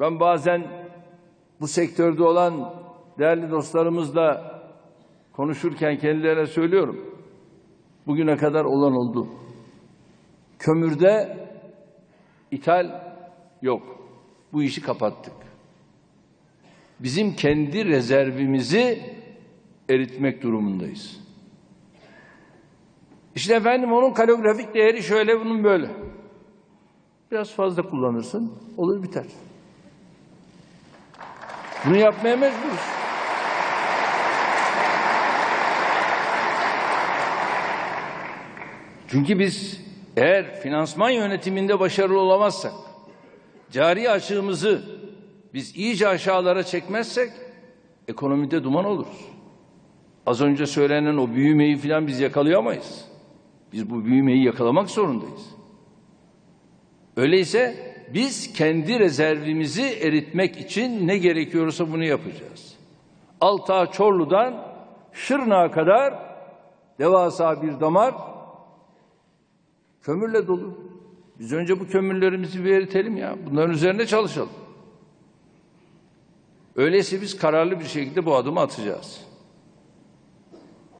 Ben bazen bu sektörde olan değerli dostlarımızla konuşurken kendilerine söylüyorum. Bugüne kadar olan oldu. Kömürde ithal yok. Bu işi kapattık. Bizim kendi rezervimizi eritmek durumundayız. İşte efendim onun kalorifik değeri şöyle bunun böyle. Biraz fazla kullanırsın olur biter. Bunu yapmaya mecburuz. Çünkü biz eğer finansman yönetiminde başarılı olamazsak, cari açığımızı biz iyice aşağılara çekmezsek ekonomide duman oluruz. Az önce söylenen o büyümeyi falan biz yakalayamayız. Biz bu büyümeyi yakalamak zorundayız. Öyleyse biz kendi rezervimizi eritmek için ne gerekiyorsa bunu yapacağız. Altağ Çorlu'dan Şırnak'a kadar devasa bir damar kömürle dolu. Biz önce bu kömürlerimizi bir eritelim ya. Bunların üzerine çalışalım. Öyleyse biz kararlı bir şekilde bu adımı atacağız.